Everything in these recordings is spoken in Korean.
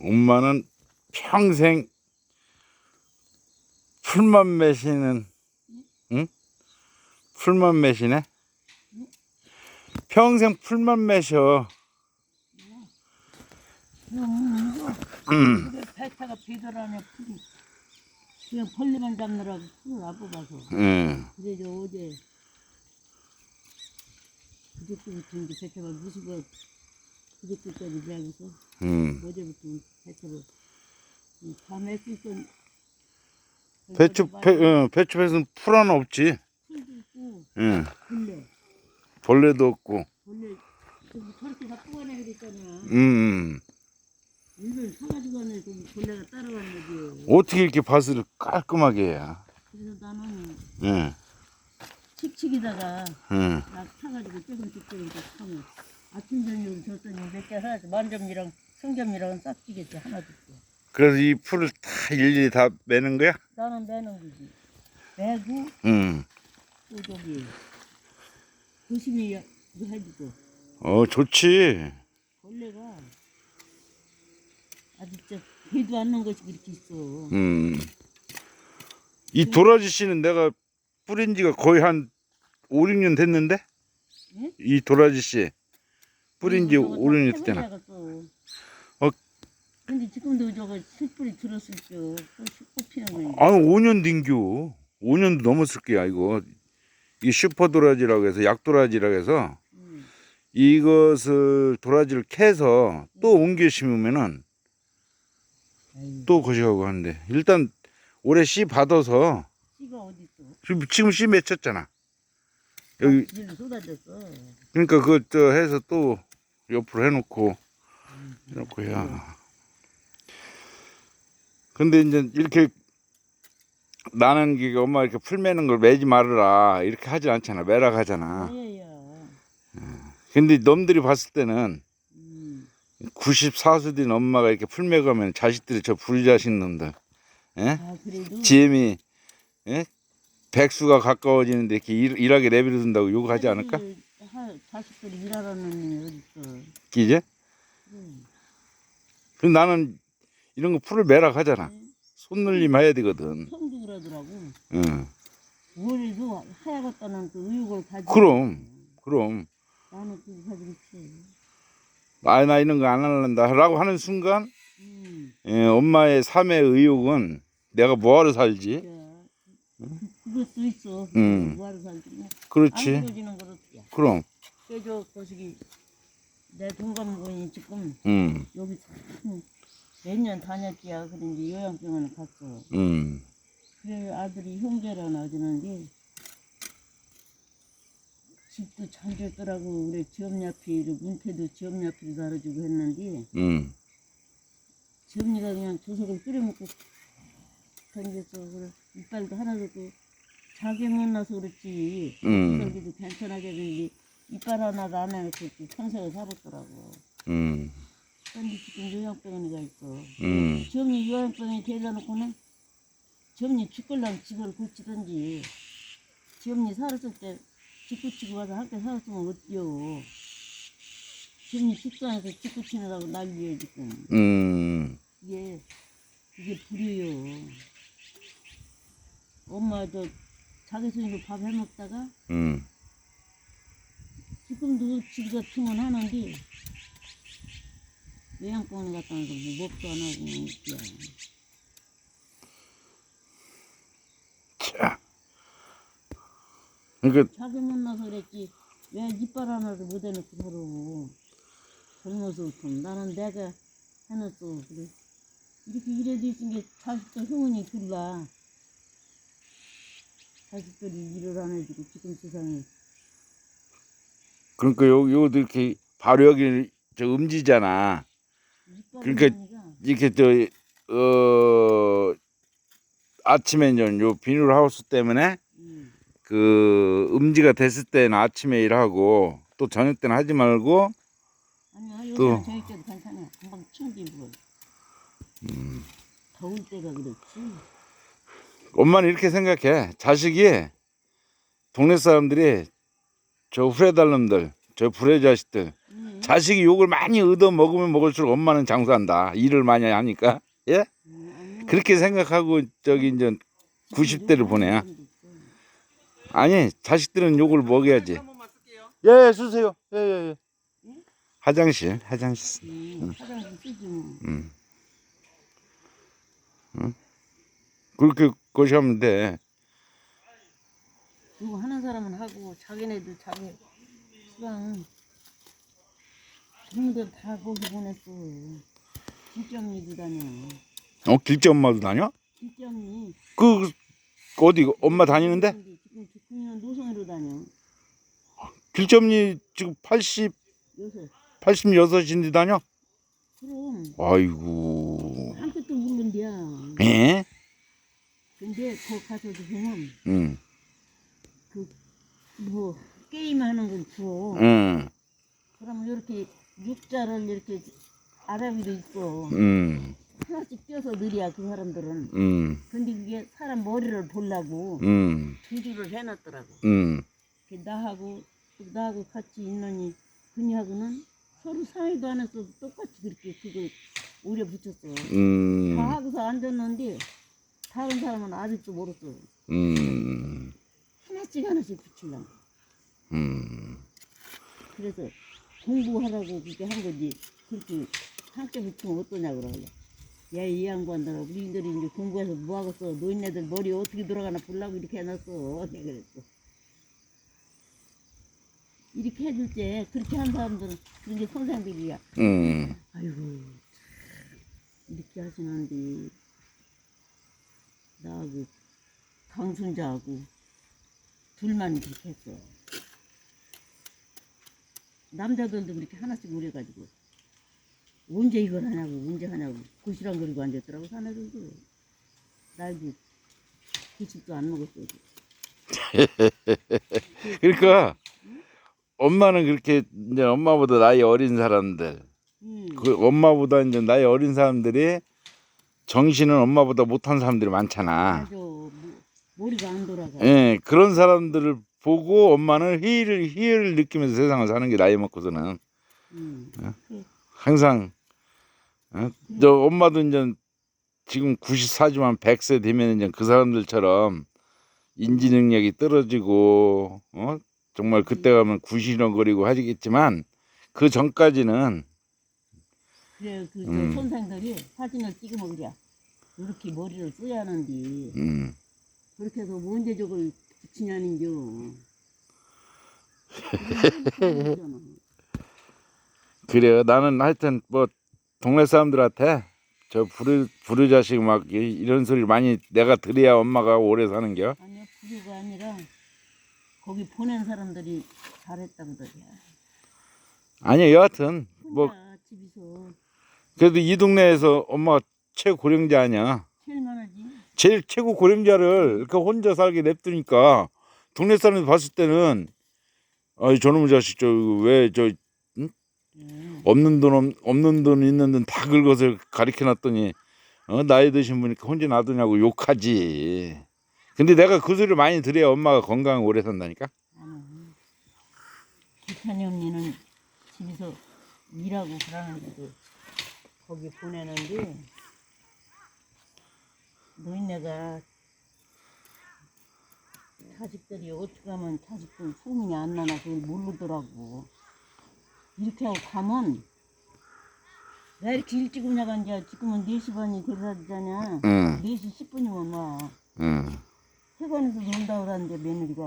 엄마는 평생 풀만 매시는, 응? 풀만 매시네? 평생 풀만 매셔. 음. 배타가 비더라네 풀이. 그냥 벌레만 잡느라고 풀을 안 뽑아서. 응. 근데 저 어제 그저께 부터 이제 배타가 무수가 어제부터 이 밤에 쓸건 배추, 배, 어, 풀 하나 없지. 풀도 있고. 벌레 벌레도 없고. 벌레 다 됐잖아. 음. 사가지고 벌레가 거지. 어떻게 이렇게 밭을 깔끔하게 해? 그래서 나는 응. 칙칙이다가 타가지고 조금씩 조금씩 타면 아침 저녁으로 줬더니 몇개 하나씩 만점이랑 성점이랑 싹 찌겠지 하나도 없고 그래서 이 풀을 다 일일이 다 매는 거야? 나는 매는 거지 매고 응. 또 저기 조심히 해주고 어, 좋지. 벌레가 아주 진짜 배도 않는 것이 그렇게 있어 음. 이 도라지 씨는 내가 뿌린 지가 거의 한 5, 6년 됐는데? 예? 이 도라지 씨. 뿌린 지 저거 5, 6년 다 됐잖아. 해보자겠어. 어. 근데 지금도 저거 실뿌리 들었을 죠 꽃피는 거 아, 5년 딩겨. 5년도 넘었을 거야, 이거. 이 슈퍼 도라지라고 해서 약 도라지라고 해서 음. 이것을 도라지를 캐서 또 옮겨 심으면은 아이고, 또 거시하고 하는데 일단 올해 씨 받아서 씨가 어디 있어 지금 지금 씨 맺혔잖아. 여기 일 쏟아졌어 그러니까 그저 해서 또 옆으로 해놓고 해놓고 해야. 근데 이제 이렇게 나는 게 엄마 이렇게 풀 매는 걸 매지 말아라 이렇게 하지 않잖아 매라 하잖아. 예야 근데 넘들이 봤을 때는 음. 94수 된 엄마가 이렇게 풀 매가면 자식들이 저 불자식 놈들, 예? 아 그래도 지엠이 예? 백수가 가까워지는데 이렇게 일, 일하게 내버려둔다고 욕하지 않을까? 자식 들, 하, 자식들이 일하라는 놈이 어딨어 이제? 음. 그럼 나는 이런 거 풀을 매라 하잖아. 손놀림 해야 되거든. 형도 그러더라고 응. 올해도 하얗겠다는 그 의욕을 가지고 그럼, 그럼. 나는 그거 가지고 있지 아, 나 이런 거 안 할란다. 라고 하는 순간, 음. 예, 엄마의 삶의 의욕은 내가 뭐하러 살지? 야, 그것도 있어. 음. 뭐하러 살지? 뭐. 안 그렇지. 야. 그럼, 그저 거시기 내 동감분이 지금 음, 여기 몇년 다녔지야. 그런데 요양병원에 갔어. 음, 그래 아들이 형제라 나주는데 집도 잘 줬더라고. 그래 지업야피를 문태도 지업야피를 달아주고 했는데 음, 지업이가 그냥 조석을 끓여먹고 다니겠어. 그래 이빨도 하나도 없고 자기 못나서 그렇지. 음. 여기도 괜찮아게 되는데 이빨 하나도 안 해놓고 또 평생을 살았더라고. 음, 근데 지금 요양병원에 가 있어. 음, 지엄니 요양병에 데려다 놓고는 지엄니 죽을랑 집을 고치든지 지엄니 살았을 때 집 고치고 가서 함께 살았으면 어때요. 지엄니 죽상에서 집 고치느라고 난리예요 지금. 음, 이게 이게 불이에요. 엄마 저 자기 손으로 밥 해먹다가 음. 지금도 집 같으면 하는데 요양병원에 갔다 와서 뭐 몹도 안 하고 그냥 웃기야. 자. 그러니까, 자기 못나서 그랬지. 왜 이빨 하나도 못 해놓고 살고. 젊어서 좀 나는 내가 해놨어. 그래. 이렇게 이래도 있은 게 자식들 흥은이 들라 자식들이 일을 안 해주고 지금 세상에 그러니까 요, 요도 이렇게 바로 여기 저 음지잖아. 그러니까 이렇게 저, 어, 아침에 이제 요 비닐 하우스 때문에 음, 그 음지가 됐을 때는 아침에 일하고 또 저녁 때는 하지 말고 아니야 또. 저희 때도 괜찮아 금방 챙기고 음. 더울 때가 그렇지 엄마는 이렇게 생각해. 자식이 동네 사람들이 저 후레달 놈들, 저 불의 자식들 음, 자식이 욕을 많이 얻어 먹으면 먹을수록 엄마는 장수한다. 일을 많이 하니까. 예? 음, 그렇게 생각하고 저기 이제 90대를 보내야. 아니 자식들은 욕을 먹여야지. 예, 쓰세요. 예, 예, 예. 화장실, 화장실. 음, 화장실 쓰지 뭐. 음. 응? 그렇게 거시하면 돼. 이거 하는 사람은 하고 자기네들 자기 시방 동들 다 거기 보냈어. 언니도 다녀. 어, 길재 엄마도 다녀? 언니. 그 어디 엄마 다니는데? 지금 국민은 노선으로 다녀. 길재 언니 지금 80, 요새. 86인데 다녀? 그럼 아이고. 한 뜻도 모르는데야. 예? 근데 거 가서도 보면 응, 뭐 게임하는 걸 줘. 응, 그러면 이렇게 육자를 이렇게 아랍이도 있고 응, 하나씩 띄어서 느려 그 사람들은. 응, 근데 그게 사람 머리를 보려고 응, 두 줄을 해놨더라고. 응, 그 나하고 또 나하고 같이 있느니 그녀하고는 서로 상의도 안 해서 똑같이 그렇게 그걸 오려 붙였어. 응, 다 하고서 앉았는데 다른 사람은 아직도 모르겠어. 응, 하나씩 하나씩 붙이려고. 응. 그래서 공부하라고 그렇게 한 거지. 그렇게 함께 붙이면 어떠냐 그러길래. 야, 이 양반들아, 우리들이 이제 공부해서 뭐 하겠어. 노인네들 머리 어떻게 돌아가나 보려고 이렇게 해놨어. 내가 그랬어. 이렇게 해줄 때 그렇게 한 사람들은 그런 게 선생들이야. 응. 아이고, 참, 이렇게 하시는데, 나하고 강순자하고 둘만 그렇게 했어. 남자들도 그렇게 하나씩 우려가지고, 언제 이걸 하냐고, 언제 하냐고, 고시랑거리고 앉았더라고, 사내들도. 나도 기침도 안 먹었어. 그러니까 엄마는 그렇게 이제 엄마보다 나이 어린 사람들, 음, 그 엄마보다 이제 나이 어린 사람들이 정신은 엄마보다 못한 사람들이 많잖아. 맞아. 뭐, 머리가 안 돌아가. 예, 그런 사람들을 보고 엄마는 희를 희열을 느끼면서 세상을 사는 게 나이 먹고서는 음. 그, 항상 어? 저 엄마도 이제 지금 94지만 100세 되면 이제 그 사람들처럼 인지 능력이 떨어지고 어? 정말 그때 가면 구시렁거리고 하시겠지만 그 전까지는 그래, 그, 저 음. 선생들이 사진을 찍으면 그래. 이렇게 머리를 써야 하는데, 음, 그렇게 해서 뭐 언제 저걸 붙이냐는겨. 그래요. 나는 하여튼 뭐 동네 사람들한테 저 부르 부르 자식 막 이- 이런 소리 많이 내가 들어야 엄마가 오래 사는겨. 아니요, 부류가 아니라, 거기 보낸 사람들이 잘했단 말이야. 아니 여하튼 뭐 혼자 집에서 그래도 이 동네에서 엄마가 최고 고령자 아니야. 제일 많아지. 제일 최고 고령자를 이렇게 혼자 살게 냅두니까 동네 사람들 봤을 때는 아이 저놈의 자식 저 왜저 음. 없는 돈 없- 없는 돈 있는 돈 다 긁어서 가리켜 놨더니 어, 나이 드신 분이 혼자 놔두냐고 욕하지. 근데 내가 그 소리를 많이 들어야 엄마가 건강 오래 산다니까. 기찬이 언니는 집에서 일하고 그러는데도 거기 보내는데 노인네가 자식들이 어떻게 하면 자식들 소문이 안 나나 그걸 모르더라고. 이렇게 하고 가면 나 이렇게 일찍 오냐가 이제 지금은 4시 반이 되잖아. 응, 4시 10분이면 와. 응. 회관에서 논다 그러는데 며느리가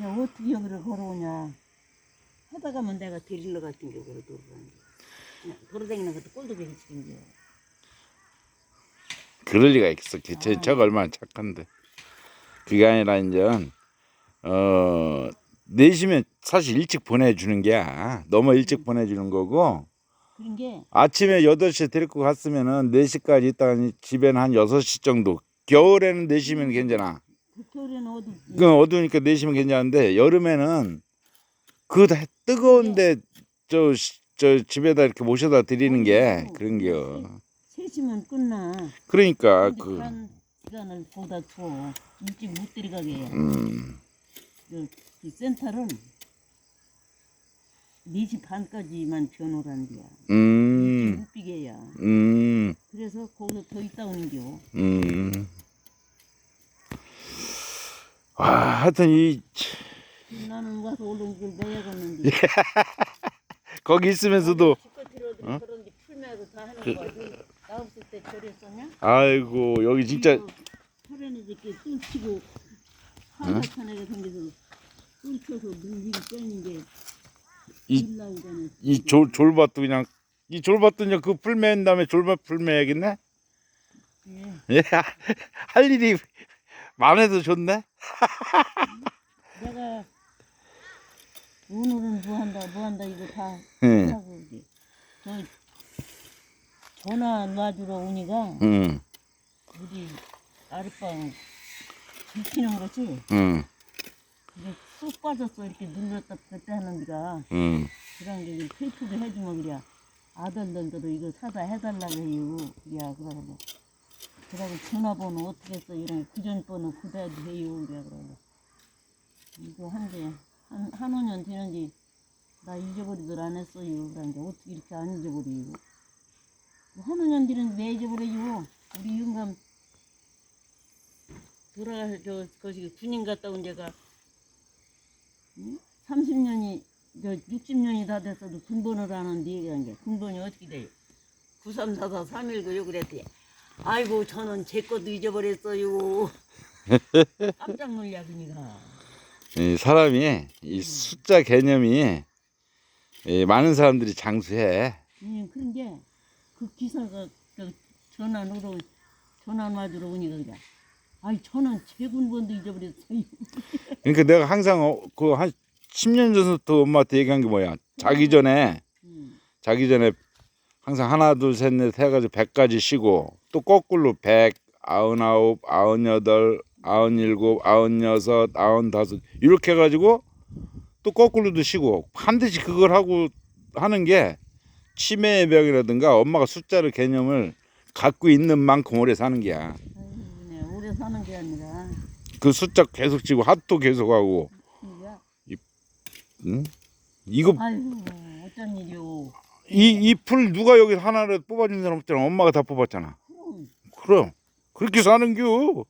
야 어떻게 여기를 걸어오냐 하다가면 내가 데리러 갔던 게 그래 돌아다니는 돌아다니는 것도 꼴도 보기 싫은 게 그럴 리가 있어. 제 아. 저가 얼마나 착한데. 그게 아니라 이제 어 내시면 사실 일찍 보내주는 게야. 너무 일찍 보내주는 거고 그런 게 아침에 8시에 데리고 갔으면은 4시까지 있다가 집에는 한 6시 정도. 겨울에는 4시면 괜찮아. 그 겨울에는 어디 그 어두우니까 4시면 괜찮은데 여름에는 그 다- 뜨거운데 저, 시- 저 집에다 이렇게 모셔다 드리는 게 그런 겨. 셋이면 끝나 그러니까 그 한 시간을 거기다 줘 일찍 못 데려가게 음, 저, 그 센터는 4시 반까지만 변호란디야. 음, 못 비게야. 음, 그래서 거기서 더 있다 오는겨. 음. 와, 하여튼 이 나는 와서 얼른 이걸 매야겠는데. 거기 있으면서도 기껏 어? 그런데 풀매도 다 해놓은 거야. 너, 나 없을 때 저랬었냐? 아이고 여기 진짜 혈에는 이렇게 뚫치고 한사천하게 생겨서 뚫쳐서 물리기 빼는 게 이- 물 나오잖아. 이 졸, 졸밭도 그냥 이 졸밭도 그냥 그 풀매인 다음에 졸밭 풀매야겠네. 예. 예, 할 일이 많아도 좋네. 내가 오늘은 뭐 한다 뭐 한다 이거 다 응, 하고 이제 저 전화 놔주러 오니까 응, 우리 아랫방 지키는 거지? 응, 이게 쑥 빠졌어. 이렇게 눌렀다 뺐다 하는 데가. 응. 그런 게 테이프도 해주면 그래 아들들도 이거 사다 해달라고 해요. 그래 그러고. 그러고 전화번호 어떻게 써 이런 구전번호 그대로 해요. 그래 그러고. 이거 한게 한, 한 5년 되는지 나 잊어버리들 안 했어요. 그러니까 어떻게 이렇게 안 잊어버리고 뭐한 5년 되는데 왜 잊어버려요 우리 영감 돌아가서 거기 군인 갔다 온 데가 30년이 저 60년이 다 됐어도 군번을 하는데 얘기한 게 군번이 어떻게 돼요? 9344 319요 그랬더니 아이고 저는 제 것도 잊어버렸어요. 깜짝 놀냐 그니까. 이 사람이 이 숫자 개념이 이 많은 사람들이 장수해. 예, 그런 게 그 기사가 저 전화 누러 전화 놔주러 오니까 그래. 아이 저는 제 군번도 잊어버렸어요. 그러니까 내가 항상 그한 10년 전부터 엄마한테 얘기한 게 뭐야? 자기 전에 음, 자기 전에 항상 하나 둘 셋 넷 해가지고 100까지 쉬고 또 거꾸로 100, 99, 98, 97, 96, 95 이렇게 해가지고 또 거꾸로도 쉬고 반드시 그걸 하고 하는 게 치매의 병이라든가 엄마가 숫자를 개념을 갖고 있는 만큼 오래 사는 게야. 네, 오래 사는 게 아니라 그 숫자 계속 치고 핫도 계속 하고 그니까 응? 이거 아이고 어쩐 일이오. 이 이 풀 누가 여기 하나를 뽑아준 사람 없잖아. 엄마가 다 뽑았잖아. 그럼 그럼 그렇게 사는겨.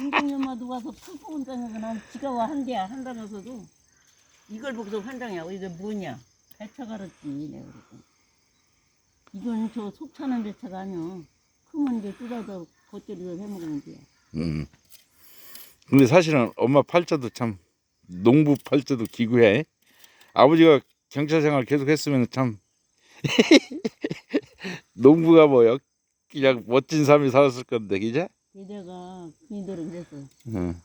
인공이 엄마도 와서 풀포은 다녀서 난 지가 와 한대야 한다면서도 이걸 보고서 환장이야 어, 이게 뭐냐 배차 갈았지 내가 그랬더니 이건 저 속차는 배차가 아니야 크면 이제 뜯어서 겉절이로 해먹으면 돼 음. 근데 사실은 엄마 팔자도 참 농부 팔자도 기구해. 아버지가 경찰 생활 계속 했으면 참 농부가 뭐야 그냥 멋진 삶이 살았을 건데 그제? 내가 그이대로 그랬어 응.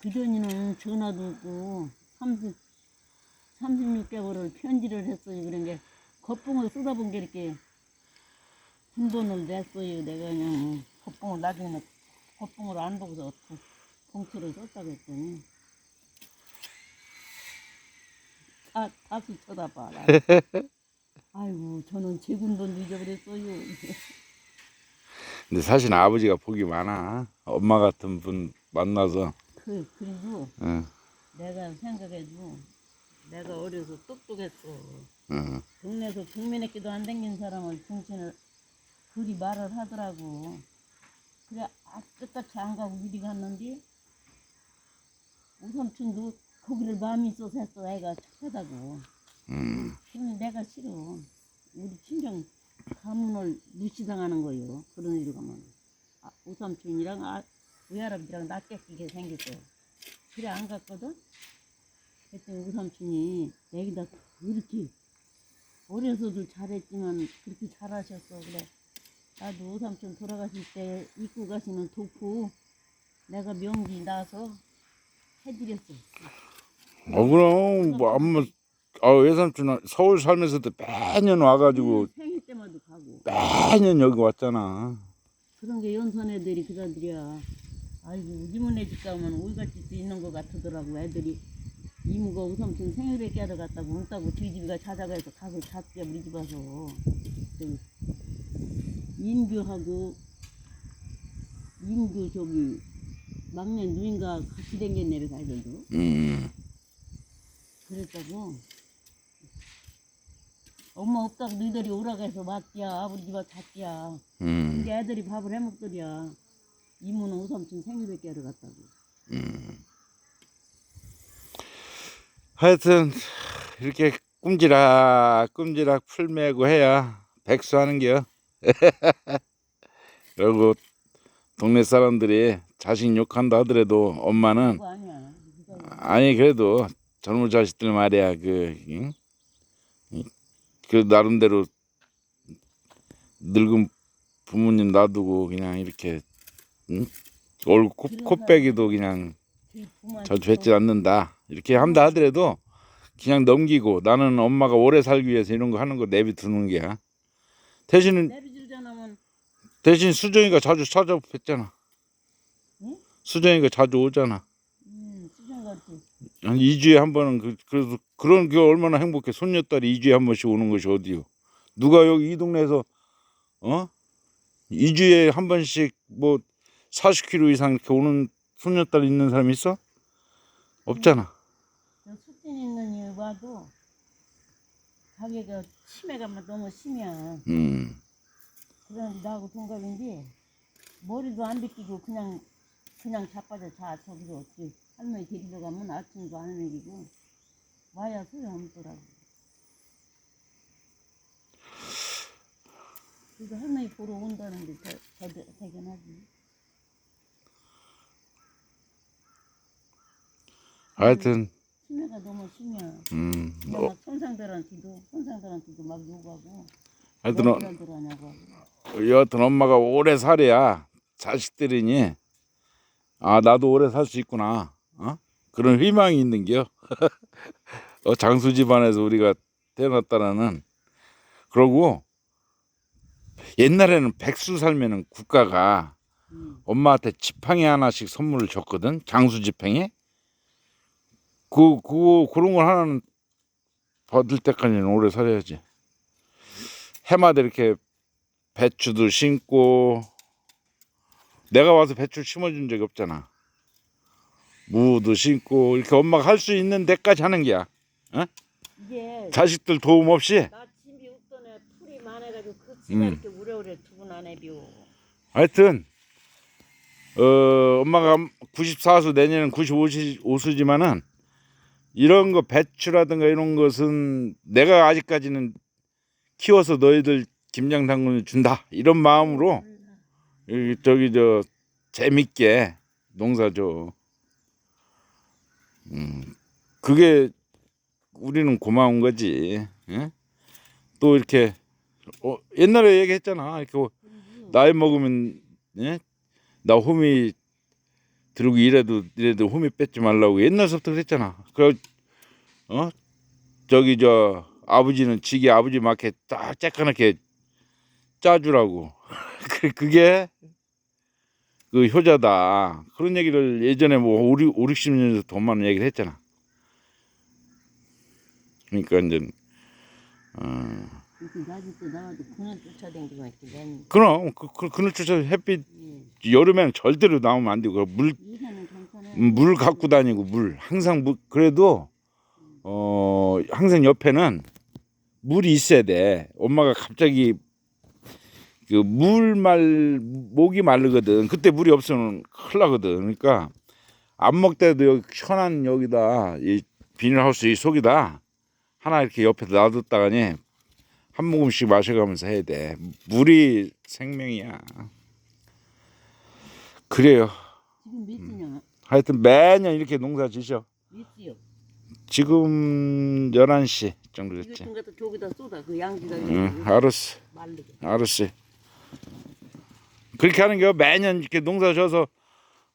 그전에는 전화도 없고 30, 36개월을 편지를 했어요 그런 게 겉봉을 쏟아본 게 이렇게 군번을 냈어요 내가 그냥 겉봉을 나중에 겉봉을 안 보고서 그 봉투를 썼다고 했더니 다, 다시 쳐다봐 나. 아이고 저는 제 군번도 잊어버렸어요 근데 사실 아버지가 복이 많아. 엄마 같은 분 만나서. 그, 그리고 응. 내가 생각해도 내가 어려서 똑똑했어 응. 동네에서 국민학교도 안 댕긴 사람을 정신을 그리 말을 하더라고. 그래 아, 끝까지 안 가고 이리 갔는데 오삼촌도 거기를 마음이 있어서 했어 애가 착하다고. 음. 근데 내가 싫어. 우리 친정 가문을 무시당하는 거요. 그런 일로 가면. 아, 오삼촌이랑 아, 외할아버지랑 낯게 끼게 생겼어. 그래 안 갔거든? 그랬더니 오삼촌이 내기다 그렇게 어려서도 잘했지만 그렇게 잘하셨어. 그래. 나도 오삼촌 돌아가실 때 입고 가시는 도포 내가 명기 나서 해드렸어. 어 그럼 뭐 엄마 아 외삼촌 서울 살면서도 매년 와가지고 생일 때마다 가고. 매년 여기 왔잖아. 그런 게 연선 애들이 그다들이야. 아이고 이모네 집 가면 올갈집도 있는 것 같더라고 애들이 이모가 우삼촌 생일에 깨러 갔다고 온다고 저희 집가 찾아가서 가서 잤대 우리 집 와서. 저기 인규하고 인규 저기 막내 누인가 같이 댕겼네를 가이들도 음. 그랬다고. 엄마 없다고 너희들이 오라고 해서 왔디야. 아버지 집에 잤디야. 음, 이제 애들이 밥을 해먹더리야. 이모는 오삼촌 생일뵙게 하러 갔다고 하여튼 이렇게 꼼지락 꼼지락 풀 메고 해야 백수하는 겨. 그리고 동네 사람들이 자식 욕한다 하더라도 엄마는 누가 아니 그래도 젊은 자식들 말이야 그, 응? 이- 그 나름대로 늙은 부모님 놔두고 그냥 이렇게 응? 얼굴 코, 코빼기도 그냥 뵙지 않는다 이렇게 한다 하더라도 그냥 넘기고 나는 엄마가 오래 살기 위해서 이런 거 하는 거 내비두는 게야. 대신 내비질잖아면 대신 수정이가 자주 찾아뵙잖아. 응? 수정이가 자주 오잖아. 음 한 2주에 한 번은 그, 그래도 그런 게 얼마나 행복해. 손녀딸이 2주에 한 번씩 오는 것이 어디요? 누가 여기 이 동네에서 어? 2주에 한 번씩 뭐 40km 이상 이렇게 오는 손녀딸 있는 사람 있어 없잖아. 저 숙진 있는 이 와도 가게가 치매가 막 너무 심해 음. 그런데 나하고 동갑인데 머리도 안 빗기고 그냥 그냥 자빠져. 자 저기서 어찌 할머니 데리러 가면 아침도 안 먹이고 와야 소용없더라고. 그래서 할머니 보러 온다는데 더, 더 되- 되긴 하지 하여튼. 치매가 너무 심해 음막 손상들한테도 손상들한테도 막 욕하고. 하여튼 어, 들 하냐고 하고. 여하튼 엄마가 오래 살아야. 자식들이니. 아 나도 오래 살 수 있구나. 어? 그런 희망이 있는겨. 어, 장수 집안에서 우리가 태어났다라는. 그러고 옛날에는 백수 살면은 국가가 음. 엄마한테 지팡이 하나씩 선물을 줬거든 장수 지팡이 그, 그 그런 걸 하나는 받을 때까지는 오래 살아야지. 해마다 이렇게 배추도 심고 내가 와서 배추 심어준 적이 없잖아. 무도 심고 이렇게 엄마가 할 수 있는 데까지 하는 게야. 이게 자식들 도움 없이? 나 집이 없던 애 풀이 많아가지고 그 집에 음. 이렇게 우려우려. 하여튼 어 엄마가 94수 내년은 95수지만은 이런 거 배추라든가 이런 것은 내가 아직까지는 키워서 너희들 김장 당근을 준다 이런 마음으로 여기 저기 저 재밌게 농사죠. 음 그게 우리는 고마운 거지. 예? 또 이렇게 어, 옛날에 얘기했잖아. 이렇게 나이 먹으면 예? 나 홈이 들고 이래도 이래도 홈이 뺏지 말라고 옛날부터 그랬잖아. 그 어? 저기 저 아버지는 지게 아버지 맞게 딱 쬐까맣게 짜주라고. 그- 그게 그 효자다. 그런 얘기를 예전에 뭐 5, 5 60년 전 돈만 얘기를 했잖아. 그러니까 이제 어, 이렇게 나와도 쫓아다니고 그럼 그, 그 그늘 추서 햇빛 예. 여름에는 절대로 나오면 안 되고 물 이사는 괜찮아. 물 갖고 다니고 물 항상 물 그래도 어 항상 옆에는 물이 있어야 돼. 엄마가 갑자기 그 물 말 목이 마르거든. 그때 물이 없으면 큰일 나거든. 그러니까 안 먹때도 여기 시원한 여기다 이 비닐하우스 이 속에다 하나 이렇게 옆에 놔뒀다가니 한 모금씩 마셔가면서 해야 돼. 물이 생명이야. 그래요. 지금 몇 시냐? 하여튼 매년 이렇게 농사 지셔. 몇? 지금 11시 정도 이거 됐지. 좀 갖다 저기다 쏟아. 그 양지가 응, 알았어. 말르게. 알았어. 그렇게 하는 게 매년 이렇게 농사 져서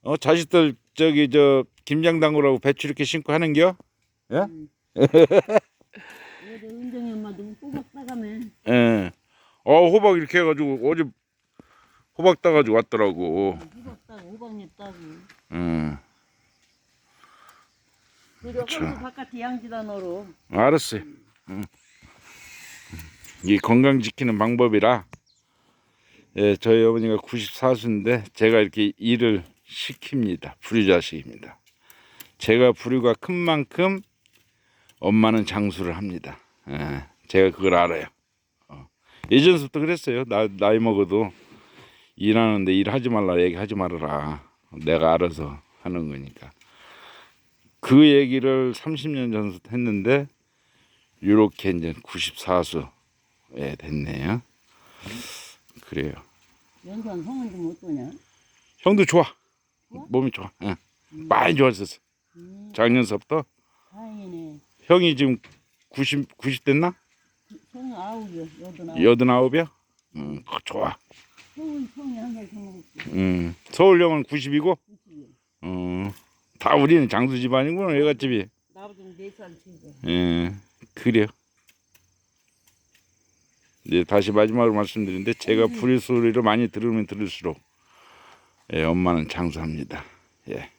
어, 자식들 저기 저 김장 담그라고 배추 이렇게 심고 하는 겨? 예? 음. 은정이 엄마도 꼬박 따가매. 예. 어, 호박 이렇게 해 가지고 어제 호박 따 가지고 왔더라고. 호박 따고 호박잎 따고. 응. 그리고 그쵸. 한국 바깥에 양지다 너로. 알았어. 응. 이 건강 지키는 방법이라 예, 저희 어머니가 94수인데 제가 이렇게 일을 시킵니다. 불효자식입니다. 제가 불효가 큰 만큼 엄마는 장수를 합니다. 예, 제가 그걸 알아요. 어. 예전부터 그랬어요. 나, 나이 먹어도 일하는데 일하지 말라 얘기하지 말아라. 내가 알아서 하는 거니까. 그 얘기를 30년 전부터 했는데 이렇게 이제 94수에 됐네요. 그래요. 연산 성은 좀 어떠냐? 형도 좋아. 좋아? 몸이 좋아. 응. 많이 좋아졌어. 음, 작년서부터 다행이네. 형이 지금 90 90 됐나? 성 아홉이요. 여든 아홉. 여든 아홉이야? 응, 그거 좋아. 성은 성이 한살더 먹었지. 응. 서울 형은 90이고, 그치? 어, 다 우리는 장수 집안이구나 얘가 집이. 나보다 네살 차이죠. 예, 그래요. 이제 다시 마지막으로 말씀드리는데 제가 불의 소리를 많이 들으면 들을수록 예, 엄마는 장수합니다. 예.